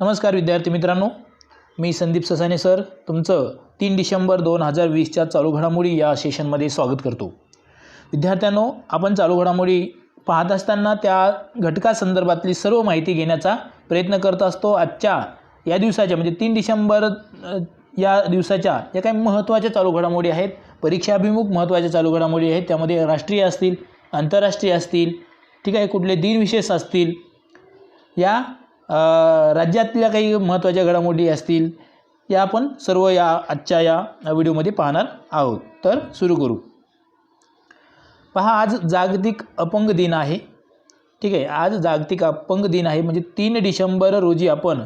नमस्कार विद्यार्थी मित्रांनो मी संदीप ससाने सर. तुमचं तीन डिसेंबर दोन हजार वीसच्या चालू घडामोडी या सेशनमध्ये स्वागत करतो. विद्यार्थ्यांनो आपण चालू घडामोडी पाहत असताना त्या घटकासंदर्भातली सर्व माहिती घेण्याचा प्रयत्न करत असतो. आजच्या या दिवसाच्या म्हणजे तीन डिसेंबर या दिवसाच्या ज्या काही महत्त्वाच्या चालू घडामोडी आहेत. परीक्षाभिमुख महत्त्वाच्या चालू घडामोडी आहेत. त्यामध्ये राष्ट्रीय असतील आंतरराष्ट्रीय असतील ठीक आहे कुठले दिनविशेष असतील या राज्यातल्या काही महत्त्वाच्या घडामोडी असतील या आपण सर्व या आजच्या या व्हिडिओमध्ये पाहणार आहोत. तर सुरू करू. पहा आज जागतिक अपंग दिन आहे. ठीक आहे आज जागतिक अपंग दिन आहे. म्हणजे तीन डिसेंबर रोजी आपण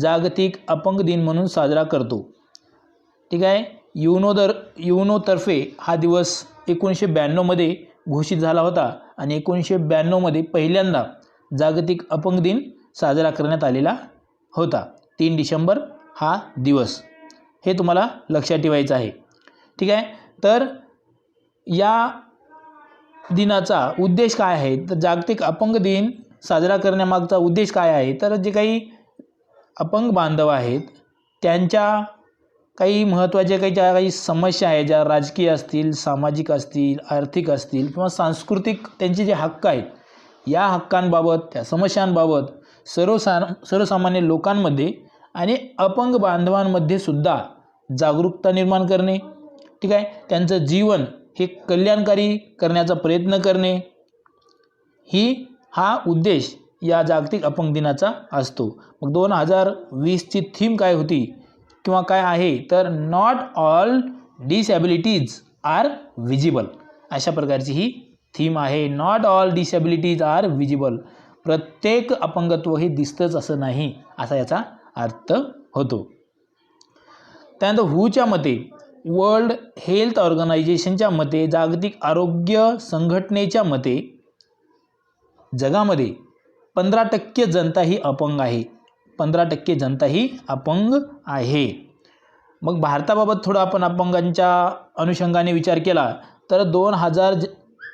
जागतिक अपंग दिन म्हणून साजरा करतो. ठीक आहे युनो दर युनोतर्फे हा दिवस एकोणीसशे ब्याण्णवमध्ये घोषित झाला होता. आणि एकोणीसशे ब्याण्णवमध्ये पहिल्यांदा जागतिक अपंग दिन साजरा करण्यात आलेला होता. तीन डिसेंबर हा दिवस. हे तुम्हाला लक्षात ठेवायचं आहे. ठीक आहे? तर या दिनाचा उद्देश काय आहे? तर जागतिक अपंग दिन साजरा करण्यामागचा उद्देश काय आहे? तर जे काही अपंग बांधव आहेत त्यांच्या काही महत्त्वाच्या काही ज्या काही समस्या आहेत ज्या राजकीय असतील सामाजिक असतील आर्थिक असतील किंवा सांस्कृतिक त्यांचे जे हक्क आहेत या हक्कांबाबत त्या समस्यांबाबत सर्वसा सर्वसामान्य लोकांमध्ये आणि अपंग बांधवांमध्ये सुद्धा जागरूकता निर्माण करणे ठीक आहे? त्यांचं जीवन हे कल्याणकारी करण्याचा प्रयत्न करणे ही हा उद्देश या जागतिक अपंग दिनाचा असतो. मग दोन हजार वीसची थीम काय होती? किंवा काय आहे? तर not all disabilities are visible अशा प्रकारची ही थीम आहे. Not all disabilities are visible प्रत्येक अपंगत्व हे दिसतंच असं नाही असा याचा अर्थ होतो. त्यानंतर हूच्या मते वर्ल्ड हेल्थ ऑर्गनायझेशनच्या मते जागतिक आरोग्य संघटनेच्या मते जगामध्ये पंधरा टक्के जनता ही अपंग आहे. पंधरा टक्के जनता ही अपंग आहे. मग भारताबाबत थोडं आपण अपंगांच्या अनुषंगाने विचार केला तर दोन हजार ज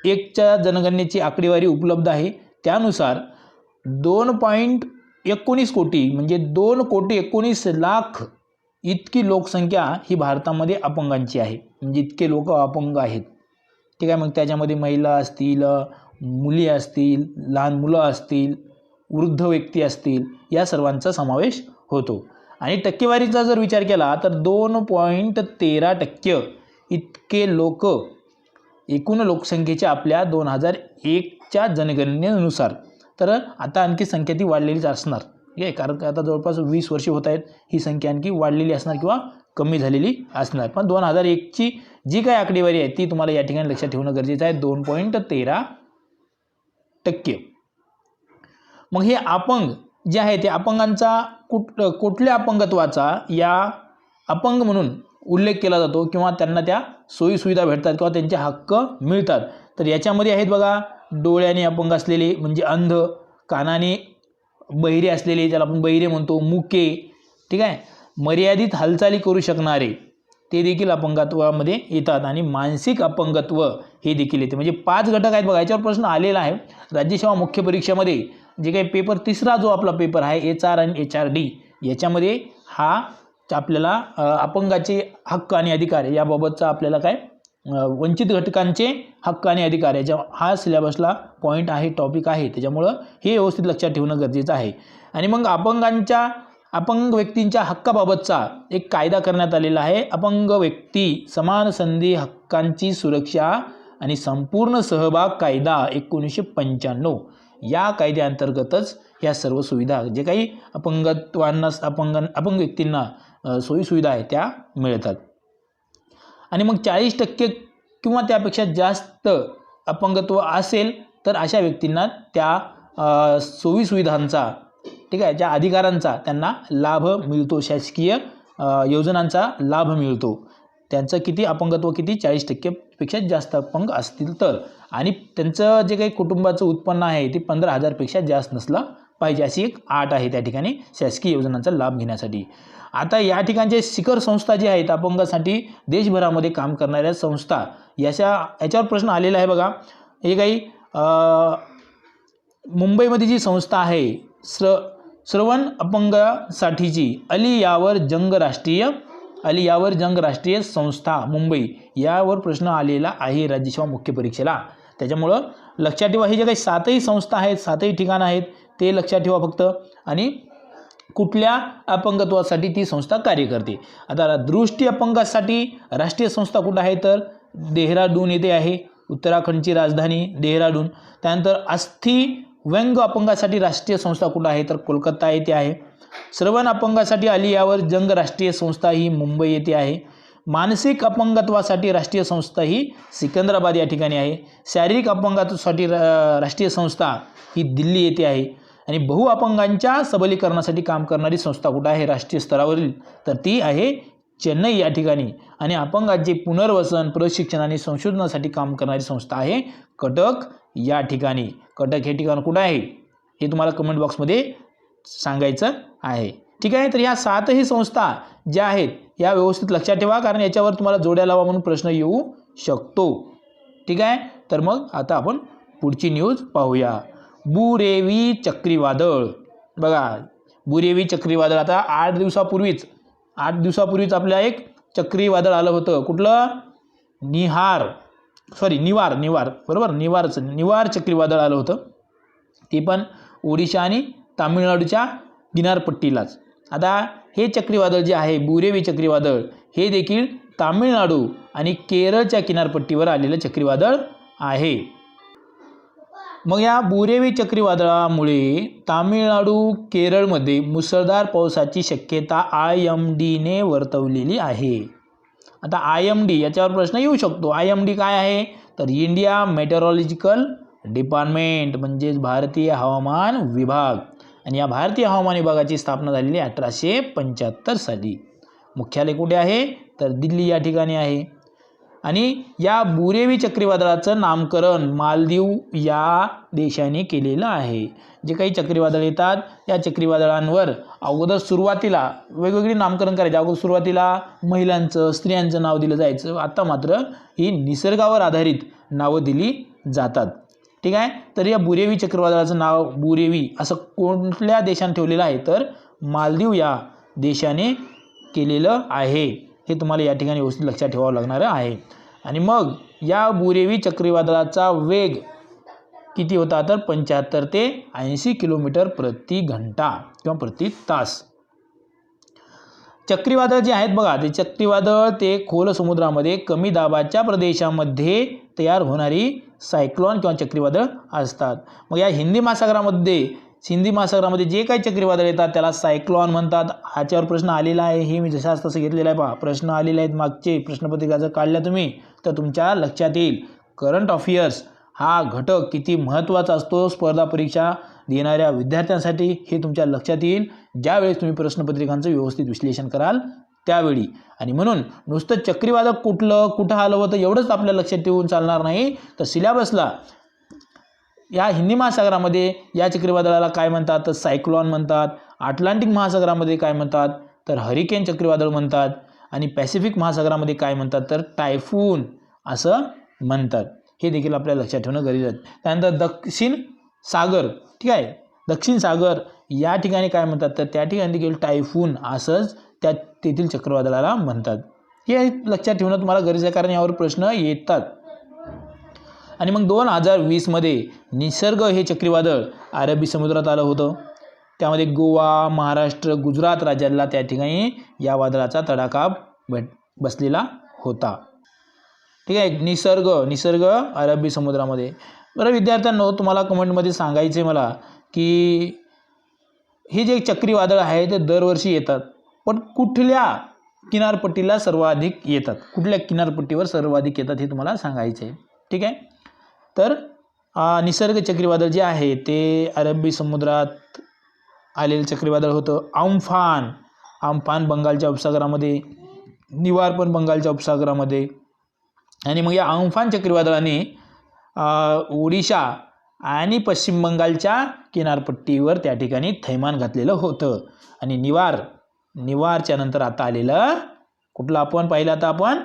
एकच्या जनगणनेची आकडेवारी उपलब्ध आहे. त्यानुसार दोन पॉईंट एकोणीस कोटी म्हणजे दोन कोटी एकोणीस लाख इतकी लोकसंख्या ही भारतामध्ये अपंगांची आहे. म्हणजे इतके लोक अपंग आहेत. ठीक आहे मग त्याच्यामध्ये महिला असतील मुली असतील लहान मुलं असतील वृद्ध व्यक्ती असतील या सर्वांचा समावेश होतो. आणि टक्केवारीचा जर विचार केला तर दोन पॉईंट तेरा टक्के इतके लोक एकूण लोकसंख्येच्या आपल्या दोन हजार एकच्या जनगणनेनुसार तर आता आणखी संख्या ती वाढलेलीच असणार. ठीक आहे कारण का आता जवळपास वीस वर्षे होत आहेत ही संख्या आणखी वाढलेली असणार किंवा कमी झालेली असणार. पण दोन हजार एकची जी काही आकडेवारी आहे ती तुम्हाला या ठिकाणी लक्षात ठेवणं गरजेचं आहे. दोन पॉईंट तेरा टक्के. मग हे अपंग जे आहे ते अपंगांचा कुठ कुठल्या अपंगत्वाचा या अपंग म्हणून उल्लेख केला जातो किंवा त्यांना त्या सोयीसुविधा भेटतात किंवा त्यांचे हक्क मिळतात. तर याच्यामध्ये आहेत बघा डोळ्याने अपंग असलेले म्हणजे अंध कानाने बहिरे असलेले ज्याला आपण बहिरे म्हणतो मुके ठीक आहे? मर्यादित हालचाली करू शकणारे ते देखील अपंगत्वामध्ये येतात. आणि मानसिक अपंगत्व हे देखील येते. म्हणजे पाच घटक आहेत बघा याच्यावर प्रश्न आलेला आहे. राज्यसेवा मुख्य परीक्षेमध्ये जे काही पेपर तिसरा जो आपला पेपर आहे एच आर आणि एच आर डी याच्यामध्ये हा आपल्याला अपंगाचे हक्क आणि अधिकार याबाबतचा आपल्याला काय वंचित घटकांचे हक्क आणि अधिकार याच्या हा सिलेबसला पॉईंट आहे टॉपिक आहे. त्याच्यामुळं हे व्यवस्थित लक्षात ठेवणं गरजेचं आहे. आणि मग अपंगांच्या अपंग व्यक्तींच्या हक्काबाबतचा एक कायदा करण्यात आलेला आहे. अपंग व्यक्ती समान संधी हक्कांची सुरक्षा आणि संपूर्ण सहभाग कायदा एकोणीसशे पंच्याण्णव. या कायद्याअंतर्गतच ह्या सर्व सुविधा जे काही अपंगत्वांना अपंग अपंग व्यक्तींना सोयीसुविधा आहे त्या मिळतात. आणि मग चाळीस टक्के किंवा त्यापेक्षा जास्त अपंगत्व असेल तर अशा व्यक्तींना त्या सोयीसुविधांचा ठीक आहे ज्या अधिकारांचा त्यांना लाभ मिळतो शासकीय योजनांचा लाभ मिळतो. त्यांचं किती अपंगत्व किती चाळीस टक्केपेक्षा जास्त अपंग असतील तर. आणि त्यांचं जे काही कुटुंबाचं उत्पन्न आहे ते पंधरा हजारपेक्षा जास्त नसलं पाहिजे अशी एक आट आहे त्या ठिकाणी शासकीय योजनांचा लाभ घेण्यासाठी. आता या ठिकाणचे शिखर संस्था जी आहेत अपंगासाठी देशभरामध्ये काम करणाऱ्या संस्था याच्या याच्यावर प्रश्न आलेला आहे बघा. हे काही मुंबईमध्ये जी संस्था आहे स्र श्रवण अपंगासाठीची अली यावर जंग राष्ट्रीय अली यावर जंग राष्ट्रीय संस्था मुंबई यावर प्रश्न आलेला आहे राज्यसेवा मुख्य परीक्षेला. त्याच्यामुळं लक्षात ठेवा हे जे काही सातही संस्था आहेत सातही ठिकाणं आहेत ते लक्षात ठेवा फक्त. आणि कुठल्या अपंगत्वासाठी ती संस्था कार्य करते? आता दृष्टी अपंगासाठी राष्ट्रीय संस्था कुठं आहे तर? देहराडून येथे आहे. उत्तराखंडची राजधानी देहराडून त्यानंतर अस्थि व्यंग अपंगासाठी राष्ट्रीय संस्था कुठं आहे तर? कोलकाता येथे आहे. श्रवण अपंगासाठी आली यावर जंग राष्ट्रीय संस्था ही मुंबई येथे आहे. मानसिक अपंगत्वासाठी राष्ट्रीय संस्था ही सिकंदराबाद या ठिकाणी आहे. शारीरिक अपंगत्वासाठी रा- राष्ट्रीय संस्था ही दिल्ली येथे आहे. आणि बहुअपंगांच्या सबलीकरणासाठी काम करणारी संस्था कुठं आहे? राष्ट्रीय स्तरावरील. तर ती आहे चेन्नई या ठिकाणी. आणि अपंगाचे पुनर्वसन प्रशिक्षण आणि संशोधनासाठी काम करणारी संस्था आहे कटक या ठिकाणी. कटक हे ठिकाण कुठं आहे? हे तुम्हाला कमेंट बॉक्समध्ये सांगायचं आहे. ठीक आहे? तर ह्या सातही संस्था ज्या आहेत या व्यवस्थित लक्षात ठेवा कारण याच्यावर तुम्हाला जोड्या लावा म्हणून प्रश्न येऊ शकतो. ठीक आहे? तर मग आता आपण पुढची न्यूज पाहूया. बुरेवी चक्रीवादळ. बघा बुरेवी चक्रीवादळ आता आठ दिवसापूर्वीच आठ दिवसापूर्वीच आपल्या एक चक्रीवादळ आलं होतं. कुठलं? निहार. सॉरी निवार निवार. बरोबर? निवारचं निवार चक्रीवादळ आलं होतं. ते पण ओडिशा आणि तामिळनाडूच्या किनारपट्टीलाच. आता हे चक्रीवादळ जे आहे बुरेवी चक्रीवादळ हे देखील तामिळनाडू आणि केरळच्या किनारपट्टीवर आलेलं चक्रीवादळ आहे. मग या बुरेवी चक्रीवादळामुळे तामिळनाडू केरळमध्ये मुसळधार पावसाची शक्यता आय एम डीने वर्तवलेली आहे. आता आय एम डी याच्यावर प्रश्न येऊ शकतो. आय एम डी काय आहे? तर इंडिया मेटरॉलॉजिकल डिपार्टमेंट म्हणजेच भारतीय हवामान विभाग. आणि या भारतीय हवामान विभागाची स्थापना झालेली अठराशे पंच्याहत्तर साली. मुख्यालय कुठे आहे? तर दिल्ली या ठिकाणी आहे. आणि या बुरेवी चक्रीवादळाचं नामकरण मालदीव या देशाने केलेलं आहे. जे काही चक्रीवादळ येतात या चक्रीवादळांवर अगोदर सुरुवातीला वेगवेगळी नामकरण करायचे. अगोदर सुरुवातीला महिलांचं स्त्रियांचं नाव दिलं जायचं. आता मात्र ही निसर्गावर आधारित नावं दिली जातात. ठीक आहे? तर या बुरेवी चक्रीवादळाचं नाव बुरेवी असं कोणत्या देशाने ठेवलेलं आहे? तर मालदीव या देशाने केलेलं आहे. हे तुम्हाला या ठिकाणी व्यवस्थित लक्षात ठेवावं लागणार आहे. आणि मग या बुरेवी चक्रीवादळाचा वेग किती होता? तर पंच्याहत्तर ते ऐंशी किलोमीटर प्रति घंटा किंवा प्रति तास. चक्रीवादळ जे आहेत बघा ते चक्रीवादळ ते खोल समुद्रामध्ये कमी दाबाच्या प्रदेशामध्ये तयार होणारी सायक्लॉन किंवा चक्रीवादळ असतात. मग या हिंदी महासागरामध्ये सिंधी महासागरामध्ये जे काही चक्रीवादळ येतात त्याला सायक्लॉन म्हणतात. ह्याच्यावर प्रश्न आलेला आहे हे मी जशाच तसं घेतलेलं आहे. पहा प्रश्न आलेले आहेत मागचे. प्रश्नपत्रिका जर काढल्या तुम्ही तर तुमच्या लक्षात येईल. करंट अफेअर्स हा घटक किती महत्त्वाचा असतो? स्पर्धा परीक्षा देणाऱ्या विद्यार्थ्यांसाठी हे तुमच्या लक्षात येईल. ज्यावेळेस तुम्ही प्रश्नपत्रिकांचं व्यवस्थित विश्लेषण कराल त्यावेळी. आणि म्हणून नुसतं चक्रीवादळ कुठलं कुठं आलं होतं एवढंच आपल्या लक्षात ठेवून चालणार नाही. तर सिलेबसला या हिंदी महासागरामध्ये या चक्रीवादळाला काय म्हणतात? तर सायक्लॉन म्हणतात. अटलांटिक महासागरामध्ये काय म्हणतात? तर हरिकेन चक्रीवादळ म्हणतात. आणि पॅसिफिक महासागरामध्ये काय म्हणतात? तर टायफून असं म्हणतात. हे देखील आपल्याला लक्षात ठेवणं गरजेचं आहे. त्यानंतर दक्षिण सागर ठीक आहे? दक्षिण सागर या ठिकाणी काय म्हणतात? तर त्या ठिकाणी देखील टायफून असंच त्या तेथील चक्रवादळाला म्हणतात. हे लक्षात ठेवणं तुम्हाला गरजेचं आहे कारण यावर प्रश्न येतात. आणि मग दोन हजार वीसमध्ये निसर्ग हे चक्रीवादळ अरबी समुद्रात आलं होतं. त्यामध्ये गोवा महाराष्ट्र गुजरात राज्याला त्या ठिकाणी या वादळाचा तडाखा भेट बसलेला होता. ठीक आहे निसर्ग निसर्ग अरबी समुद्रामध्ये. बरं विद्यार्थ्यांनो तुम्हाला कमेंटमध्ये सांगायचं आहे मला की हे जे चक्रीवादळ आहे ते दरवर्षी येतात पण कुठल्या किनारपट्टीला सर्वाधिक येतात? कुठल्या किनारपट्टीवर सर्वाधिक येतात हे तुम्हाला सांगायचं आहे ठीक आहे? तर निसर्ग चक्रीवादळ जे आहे ते अरबी समुद्रात आलेलं चक्रीवादळ होतं. आम्फान आम्फान बंगालच्या उपसागरामध्ये निवार पण बंगालच्या उपसागरामध्ये. आणि मग या आम्फान चक्रीवादळाने ओडिशा आणि पश्चिम बंगालच्या किनारपट्टीवर त्या ठिकाणी थैमान घातलेलं होतं. आणि निवार निवारच्या नंतर आता आलेलं कुठलं आपण? पाहिलं आता आपण?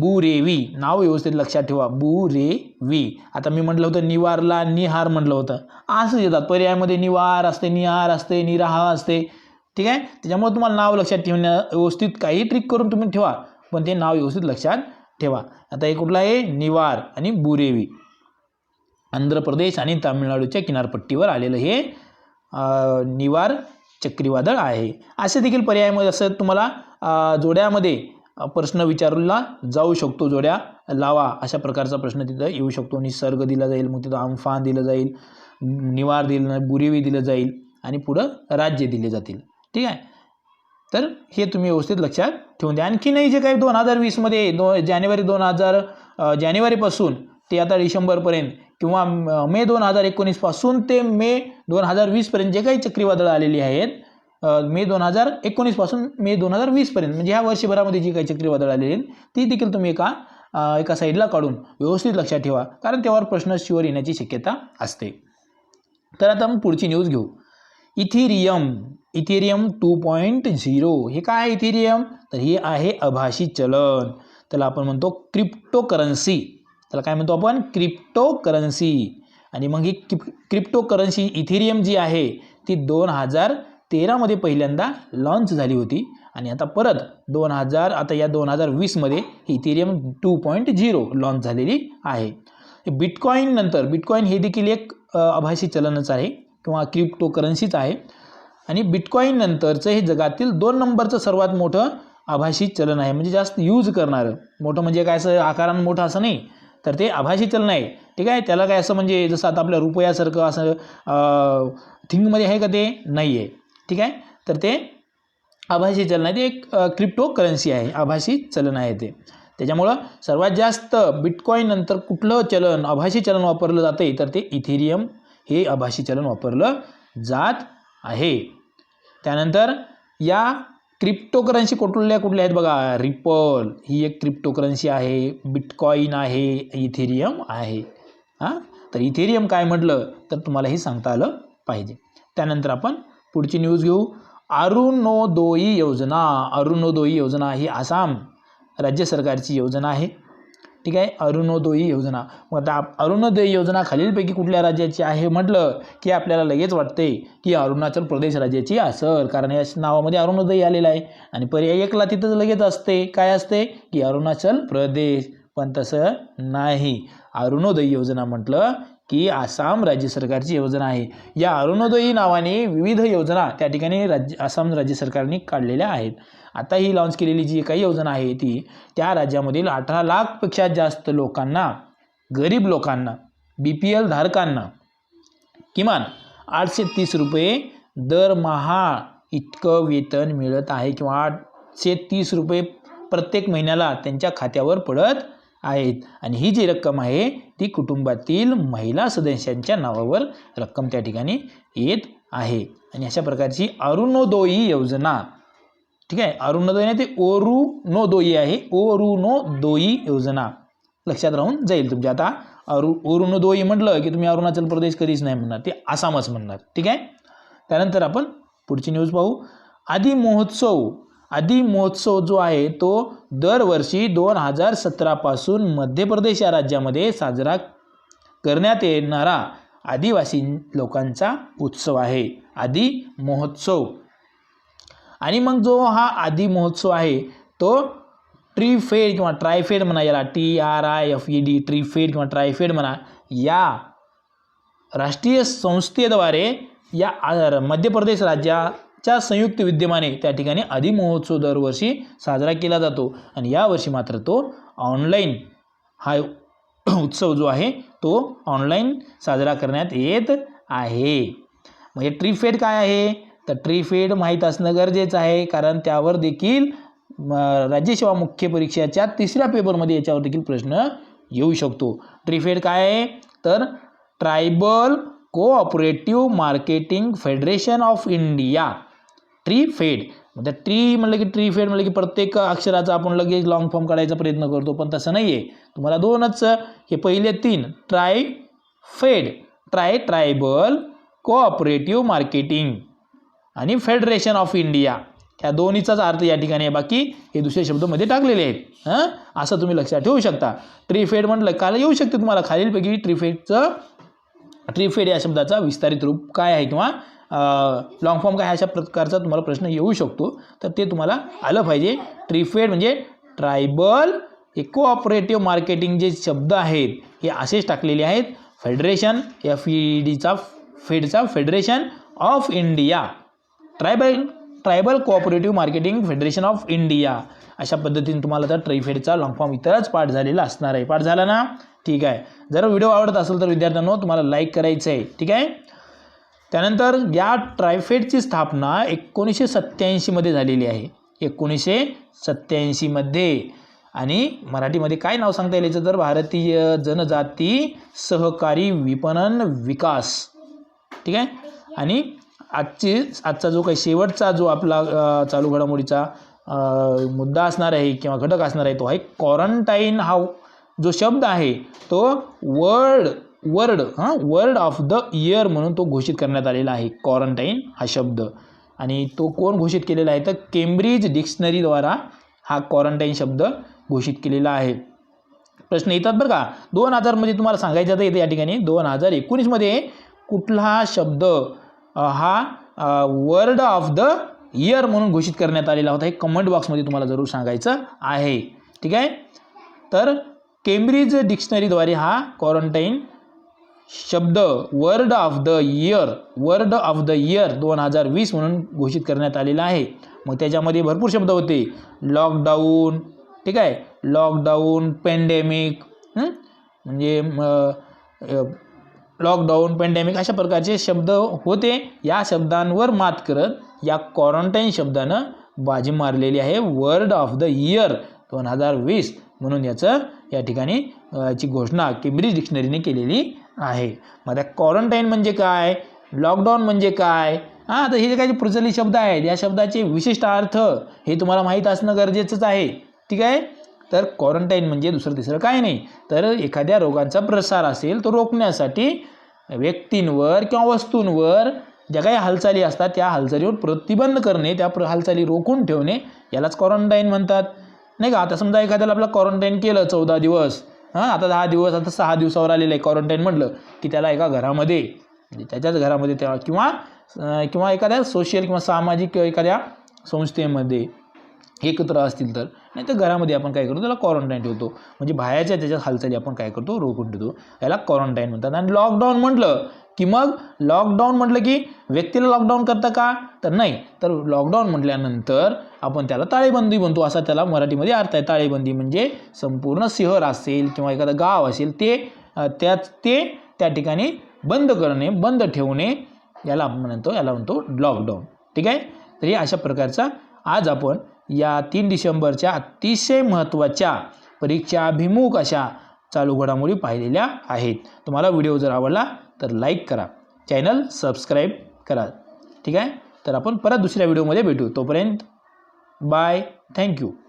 बुरेवी. नाव व्यवस्थित लक्षात ठेवा. बुरेवी. आता मी म्हटलं होतं निवारला निहार म्हटलं होतं. असं येतात. पर्यायामध्ये निवार असते निहार असते निराहा असते. ठीक आहे? त्याच्यामुळे तुम्हाला नाव लक्षात ठेवण्या व्यवस्थित काही ट्रिक करून तुम्ही ठेवा. पण ते नाव व्यवस्थित लक्षात ठेवा. आता हे कुठलं आहे? निवार आणि बुरेवी. आंध्र प्रदेश आणि तामिळनाडूच्या किनारपट्टीवर आलेलं हे निवार चक्रीवादळ आहे. असे देखील पर्यायामध्ये असं तुम्हाला जोड्यामध्ये प्रश्न विचारला जाऊ शकतो जोड्या. लावा अशा प्रकारचा प्रश्न तिथं येऊ शकतो. निसर्ग दिला जाईल मग तिथं अम्फान दिलं जाईल निवार दिलं नाही बुरेवी दिलं जाईल आणि पुढं राज्य दिले जातील. ठीक आहे? तर हे तुम्ही व्यवस्थित लक्षात ठेवून द्या. आणखीनही जे काही दोन हजार वीसमध्ये दो जानेवारी दोन हजार जानेवारीपासून ते आता डिसेंबरपर्यंत किंवा मे दोन हजार एकोणीसपासून ते मे दोन हजार वीसपर्यंत जे काही चक्रीवादळं आलेली आहेत मे दोन हजार एकोणीसपासून मे दोन हजार वीसपर्यंत म्हणजे ह्या वर्षभरामध्ये जी काही चक्रीवादळ आलेली ती देखील तुम्ही एका एका साईडला काढून व्यवस्थित लक्षात ठेवा कारण त्यावर प्रश्न शिवर येण्याची शक्यता असते. तर आता मग पुढची न्यूज घेऊ. Ethereum Ethereum two point zero हे काय आहे इथेरियम? तर हे आहे आभासी चलन. त्याला आपण म्हणतो क्रिप्टो करन्सी त्याला काय म्हणतो आपण? क्रिप्टो करन्सी आणि मग ही क्रिप क्रिप्टो करन्सी इथेरियम जी आहे ती दोन हजार तेरामध्ये पहिल्यांदा लॉन्च झाली होती. आणि आता परत दोन हजार आता या दोन हजार वीसमध्ये Ethereum two point zero launch झालेली आहे. बिटकॉईन नंतर बिटकॉईन हे देखील एक आभासी चलनच आहे किंवा क्रिप्टो करन्सीच आहे. आणि बिटकॉईन नंतरचं हे जगातील दोन नंबरचं सर्वात मोठं आभासी चलन आहे. म्हणजे जास्त यूज करणारं. मोठं म्हणजे काय असं आकारानं मोठं असं नाही. तर ते आभासी चलन आहे. ठीक आहे? त्याला काय असं म्हणजे जसं आता आपल्या रुपयासारखं असं थिंगमध्ये आहे का ते? नाही आहे ठीक आहे? तर ते आभासी चलन आहे. ते एक क्रिप्टो करन्सी आहे. आभासी चलन आहे ते. त्याच्यामुळं सर्वात जास्त बिटकॉईन नंतर कुठलं चलन आभासी चलन वापरलं जाते तर ते इथेरियम हे आभासी चलन वापरलं जात आहे. त्यानंतर या क्रिप्टोकरन्सी कुठल्या कुठल्या आहेत बघा? रिपल ही एक क्रिप्टोकरन्सी आहे. बिटकॉईन आहे. इथेरियम आहे. हां? तर इथेरियम काय म्हटलं? तर तुम्हाला हे सांगता आलं पाहिजे. त्यानंतर आपण पुढची न्यूज घेऊ. अरुणोदोई योजना. अरुणोदोई योजना ही आसाम राज्य सरकारची योजना आहे. ठीक आहे? अरुणोदोई योजना. मग आता अरुणोदयी योजना खालीलपैकी कुठल्या राज्याची आहे? म्हटलं की आपल्याला लगेच वाटते की अरुणाचल प्रदेश राज्याची असेल कारण या नावामध्ये अरुणोदय आलेला आहे. आणि पर्याय एकला तिथंच लगेच असते. काय असते? की अरुणाचल प्रदेश. पण तसं नाही. अरुणोदय योजना म्हटलं की आसाम राज्य सरकारची योजना आहे. या अरुणोदयी नावाने विविध योजना त्या ठिकाणी राज्य आसाम राज्य सरकारने काढलेल्या आहेत. आता ही लॉन्च केलेली जी काही योजना आहे ती त्या राज्यामधील अठरा लाखपेक्षा जास्त लोकांना गरीब लोकांना बी पी एल धारकांना किमान आठशे तीस रुपये दरमहा इतकं वेतन मिळत आहे किंवा आठशे तीस रुपये प्रत्येक महिन्याला त्यांच्या खात्यावर पडत आहेत. आणि ही जी रक्कम आहे ती कुटुंबातील महिला सदस्यांच्या नावावर रक्कम त्या ठिकाणी येत आहे. आणि अशा प्रकारची अरुणोदोई योजना. ठीक आहे? अरुणोदय नाही ते ओरुनोदोई आहे. ओरुनोदोई योजना. लक्षात राहून जाईल तुमच्या आता. अरु अरुणोदोई म्हटलं की तुम्ही अरुणाचल प्रदेश कधीच नाही म्हणणार ते आसामच म्हणणार. ठीक आहे? त्यानंतर आपण पुढची न्यूज पाहू. आदी महोत्सव आदी महोत्सव जो आहे तो दरवर्षी दोन हजार सतरापासून मध्य प्रदेश या राज्यामध्ये साजरा करण्यात येणारा आदिवासी लोकांचा उत्सव आहे. आदी महोत्सव. आणि मग जो हा आदी महोत्सव आहे तो ट्रीफेड किंवा ट्रायफेड म्हणा याला T R I F E D TRIFED किंवा ट्रायफेड म्हणा या राष्ट्रीय संस्थेद्वारे या मध्य प्रदेश राज्या च्या संयुक्त विद्यमाने त्या ठिकाणी आदी महोत्सव दरवर्षी साजरा केला जातो. आणि यावर्षी मात्र तो ऑनलाईन हा उत्सव जो आहे तो ऑनलाईन साजरा करण्यात येत आहे. म्हणजे ट्री फेड काय आहे? तर ट्री फेड माहीत असणं गरजेचं आहे. कारण त्यावर देखील राज्यसेवा मुख्य परीक्षेच्या तिसऱ्या पेपरमध्ये याच्यावर देखील प्रश्न येऊ शकतो. ट्रीफेड काय आहे? तर tribal cooperative marketing federation of India. Tri fed म्हणजे ट्री म्हणलं की ट्री फेड म्हणलं की प्रत्येक अक्षराचा आपण लगेच लॉंग फॉर्म काढायचा प्रयत्न करतो. पण तसं नाही आहे तुम्हाला दोनच हे पहिले तीन. Tri fed tri tribal cooperative marketing आणि फेडरेशन ऑफ इंडिया ह्या दोन्हीचाच अर्थ या ठिकाणी आहे. बाकी हे दुसरे शब्दमध्ये टाकलेले आहेत. हां? असं तुम्ही लक्षात ठेवू शकता. ट्रीफेड म्हटलं काल येऊ शकते तुम्हाला. खालीलपैकी ट्रीफेडचं ट्रीफेड या शब्दाचा विस्तारित रूप काय आहे किंवा लॉंग फॉर्म काय अशा प्रकारचा तुम्हाला प्रश्न येऊ शकतो. तर ते तुम्हाला आलं पाहिजे. ट्रीफेड म्हणजे ट्रायबल हे कोऑपरेटिव्ह मार्केटिंग जे शब्द आहेत हे असेच टाकलेले आहेत. फेडरेशन एफ ई डीचा फेडचा federation of India tribal tribal cooperative marketing federation of India अशा पद्धतीने तुम्हाला तर ट्रायफेडचा लॉंग फॉर्म इतरच पाठ झालेला असणार आहे. पाठ झाला ना? ठीक आहे. जर व्हिडिओ आवडत असेल तर विद्यार्थ्यांनो तुम्हाला लाईक करायचं आहे ठीक आहे? त्यानंतर या ट्रायफेडची स्थापना एकोणीसशे सत्त्याऐंशीमध्ये झालेली आहे. एकोणीसशे सत्त्याऐंशीमध्ये आणि मराठीमध्ये काय नाव सांगता येईल याचं? तर भारतीय जनजाती सहकारी विपणन विकास. ठीक आहे? आणि आजची आजचा जो काही शेवटचा जो आपला चालू घडामोडीचा मुद्दा असणार आहे किंवा घटक असणार आहे तो आहे क्वारंटाईन हा जो शब्द आहे तो वर्ल्ड वर्ड हां वर्ड ऑफ द इयर म्हणून तो घोषित करण्यात आलेला आहे. क्वारंटाईन हा शब्द. आणि तो कोण घोषित केलेला आहे? तर केम्ब्रिज डिक्शनरीद्वारा हा क्वारंटाईन शब्द घोषित केलेला आहे. प्रश्न येतात बरं का? दोन हजारमध्ये तुम्हाला सांगायचं तर येते या ठिकाणी दोन हजार एकोणीसमध्ये कुठला शब्द हा वर्ड ऑफ द इयर म्हणून घोषित करण्यात आलेला होता हे कमेंट बॉक्समध्ये तुम्हाला जरूर सांगायचं आहे. ठीक आहे? तर केम्ब्रिज डिक्शनरीद्वारे हा क्वारंटाईन शब्द word of the year word of the year दोन हजार वीस म्हणून घोषित करण्यात आलेला आहे. मग त्याच्यामध्ये भरपूर शब्द होते. लॉकडाऊन ठीक आहे? लॉकडाऊन पेंडेमिक म्हणजे लॉकडाऊन पेंडेमिक अशा प्रकारचे शब्द होते. या शब्दांवर मात करत या क्वारंटाईन शब्दानं बाजी मारलेली आहे वर्ड ऑफ द इयर दोन हजार वीस म्हणून याचं या ठिकाणी याची घोषणा केम्ब्रिज डिक्शनरीने केलेली आहे. मग त्या क्वारंटाईन म्हणजे काय? लॉकडाऊन म्हणजे काय? हां तर हे जे काही प्रचलित शब्द आहेत या शब्दाचे विशिष्ट अर्थ हे तुम्हाला माहीत असणं गरजेचंच आहे. ठीक आहे? तर क्वारंटाईन म्हणजे दुसरं तिसरं काय नाही. तर एखाद्या रोगांचा प्रसार असेल तो रोखण्यासाठी व्यक्तींवर किंवा वस्तूंवर ज्या काही हालचाली असतात त्या हालचालीवर प्रतिबंध करणे त्या प्र हालचाली रोखून ठेवणे यालाच क्वारंटाईन म्हणतात. नाही का? आता समजा एखाद्याला आपलं क्वारंटाईन केलं चौदा दिवस हां आता दहा दिवस आता सहा दिवसावर आलेलं आहे क्वारंटाईन म्हटलं की त्याला एका घरामध्ये म्हणजे त्याच्याच घरामध्ये त्या किंवा किंवा एखाद्या सोशल किंवा सामाजिक किंवा एखाद्या संस्थेमध्ये एकत्र असतील तर नाही तर घरामध्ये आपण काय करतो त्याला क्वारंटाईन ठेवतो. म्हणजे बाहेरच्या त्याच्यात हालचाली आपण काय करतो रोखून ठेवतो. याला क्वारंटाईन म्हणतात. आणि लॉकडाऊन म्हटलं की मग लॉकडाऊन म्हटलं की व्यक्तीला लॉकडाऊन करतं का? तर नाही. तर लॉकडाऊन म्हटल्यानंतर आपण त्याला ताळेबंदी म्हणतो असा त्याला मराठीमध्ये अर्थ आहे. ताळेबंदी म्हणजे संपूर्ण शहर असेल किंवा एखादं गाव असेल ते त्याच ते त्या ठिकाणी बंद करणे बंद ठेवणे याला आपण म्हणतो याला म्हणतो लॉकडाऊन ठीक आहे? तरी अशा प्रकारचा आज आपण या तीन डिसेंबरच्या अतिशय महत्त्वाच्या परीक्षाभिमुख अशा चालू घडामोडी पाहिलेल्या आहेत. तुम्हाला व्हिडिओ जर आवडला तर लाईक करा. चॅनल सबस्क्राईब करा. ठीक आहे? तर आपण परत दुसऱ्या व्हिडिओमध्ये भेटू. तोपर्यंत Bye. Thank you.